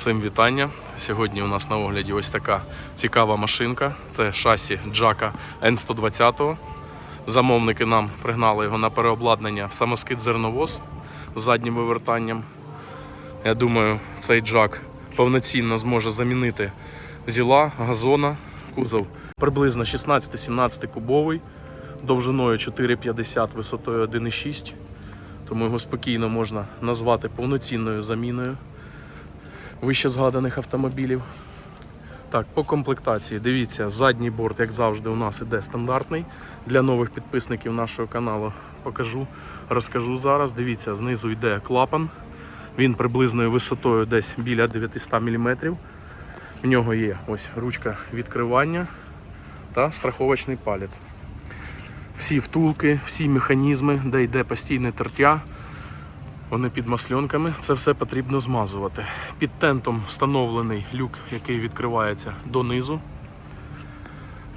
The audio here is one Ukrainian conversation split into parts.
Всім вітання. Сьогодні у нас на огляді ось така цікава машинка. Це шасі Джака N120. Замовники нам пригнали його на переобладнання в самоскид зерновоз з заднім вивертанням. Я думаю, цей джак повноцінно зможе замінити зіла, газона, кузов приблизно 16-17 кубовий, довжиною 4,50, висотою 1,6. Тому його спокійно можна назвати повноцінною заміною вище згаданих автомобілів. Так, по комплектації, дивіться, задній борт, як завжди, у нас іде стандартний. Для нових підписників нашого каналу покажу, розкажу зараз. Дивіться, знизу йде клапан. Він приблизною висотою десь біля 900 мм. В нього є ось ручка відкривання та страховочний палець. Всі втулки, всі механізми, де йде постійне тертя, вони під масльонками. Це все потрібно змазувати. Під тентом встановлений люк, який відкривається донизу.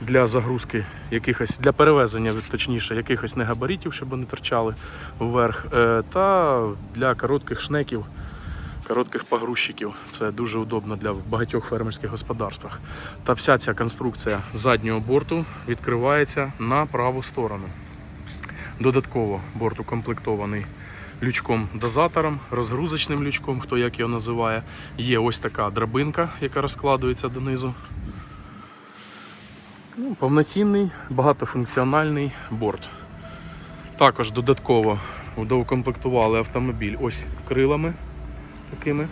Для загрузки якихось, для перевезення, точніше, якихось негабаритів, щоб вони торчали вверх. Е, Та для коротких шнеків, коротких погрузчиків. Це дуже удобно для багатьох фермерських господарствах. Та вся ця конструкція заднього борту відкривається на праву сторону. Додатково борт укомплектований лючком-дозатором, розгрузочним лючком, хто як його називає. Є ось така драбинка, яка розкладується донизу. Ну, повноцінний багатофункціональний борт. Також додатково доукомплектували автомобіль ось крилами такими.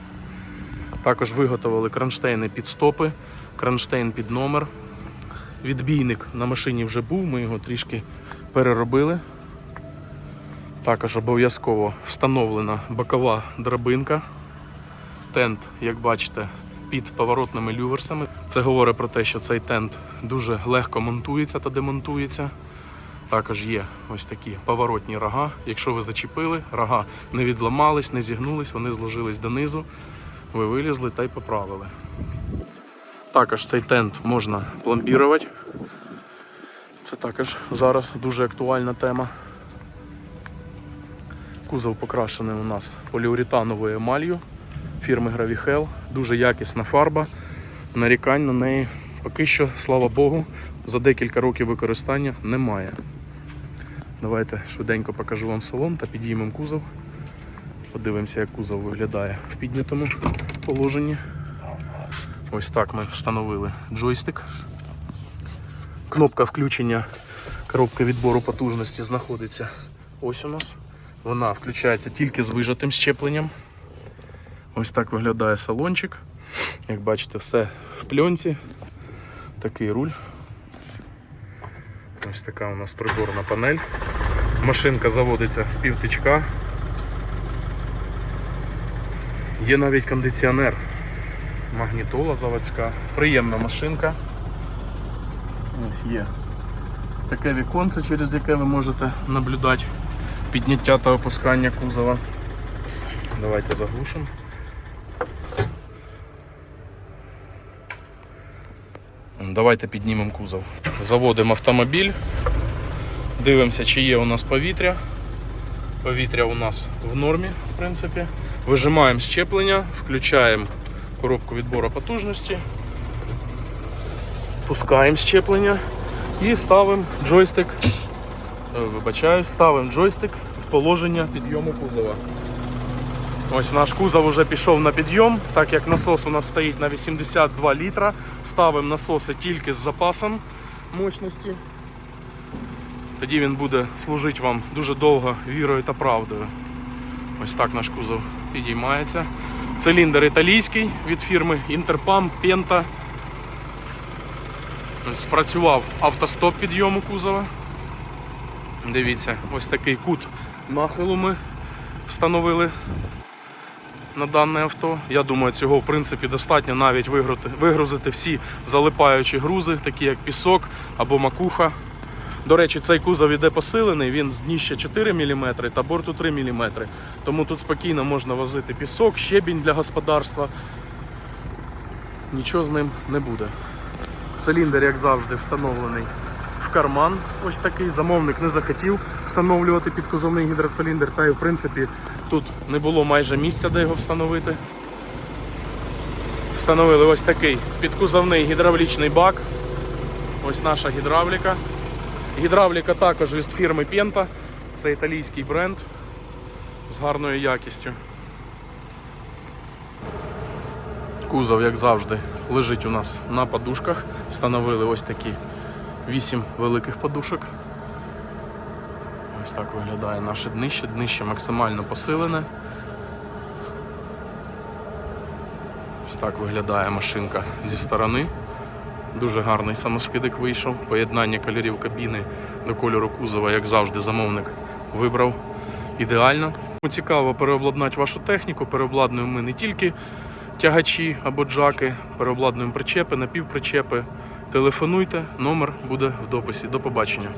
Також виготовили кронштейни під стопи, кронштейн під номер. Відбійник на машині вже був, ми його трішки переробили. Також обов'язково встановлена бокова драбинка. Тент, як бачите, під поворотними люверсами. Це говорить про те, що цей тент дуже легко монтується та демонтується. Також є ось такі поворотні рога. Якщо ви зачепили, рога не відламались, не зігнулись, вони зложились донизу. Ви вилізли та й поправили. Також цей тент можна пломбірувати. Це також зараз дуже актуальна тема. Кузов покрашений у нас поліуретановою емалью фірми Gravihel. Дуже якісна фарба. Нарікань на неї поки що, слава Богу, за декілька років використання немає. Давайте швиденько покажу вам салон та підіймемо кузов. Подивимося, як кузов виглядає в піднятому положенні. Ось так ми встановили джойстик. Кнопка включення коробки відбору потужності знаходиться ось у нас. Вона включається тільки з вижатим щепленням. Ось так виглядає салончик. Як бачите, все в пленці. Такий руль. Ось така у нас приборна панель. Машинка заводиться з півтичка. Є навіть кондиціонер. Магнітола заводська. Приємна машинка. Ось є таке віконце, через яке ви можете наблюдати підняття та опускання кузова. Давайте заглушимо. Давайте піднімемо кузов. Заводимо автомобіль, дивимося, чи є у нас повітря. Повітря у нас в нормі, в принципі. Вижимаємо щеплення, включаємо коробку відбору потужності, пускаємо щеплення і ставимо джойстик. Е, Вибачаю, ставимо джойстик в положення підйому кузова. Ось наш кузов вже пішов на підйом, так як насос у нас стоїть на 82 літра. Ставимо насоси тільки з запасом мощності. Тоді він буде служити вам дуже довго вірою та правдою. Ось так наш кузов підіймається. Циліндр італійський від фірми Interpam Penta. Спрацював автостоп підйому кузова. Дивіться, ось такий кут нахилу ми встановили на дане авто. Я думаю, цього в принципі достатньо навіть вигрузити всі залипаючі грузи, такі як пісок або макуха. До речі, цей кузов іде посилений, він з дніща 4 мм та борту 3 мм. Тому тут спокійно можна возити пісок, щебінь для господарства. Нічого з ним не буде. Циліндр, як завжди, встановлений карман. Ось такий замовник не захотів встановлювати підкузовний гідроциліндр, та й в принципі тут не було майже місця, де його встановити. Встановили ось такий підкузовний гідравлічний бак. Ось наша гідравліка. Гідравліка також від фірми Penta. Це італійський бренд з гарною якістю. Кузов, як завжди, лежить у нас на подушках. Встановили ось такі 8 великих подушок. Ось так виглядає наше днище. Днище максимально посилене. Ось так виглядає машинка зі сторони. Дуже гарний самоскидик вийшов. Поєднання кольорів кабіни до кольору кузова, як завжди, замовник вибрав ідеально. Цікаво переобладнати вашу техніку. Переобладнуємо ми не тільки тягачі або джаки, переобладнуємо причепи, напівпричепи. Телефонуйте, номер буде в дописі. До побачення.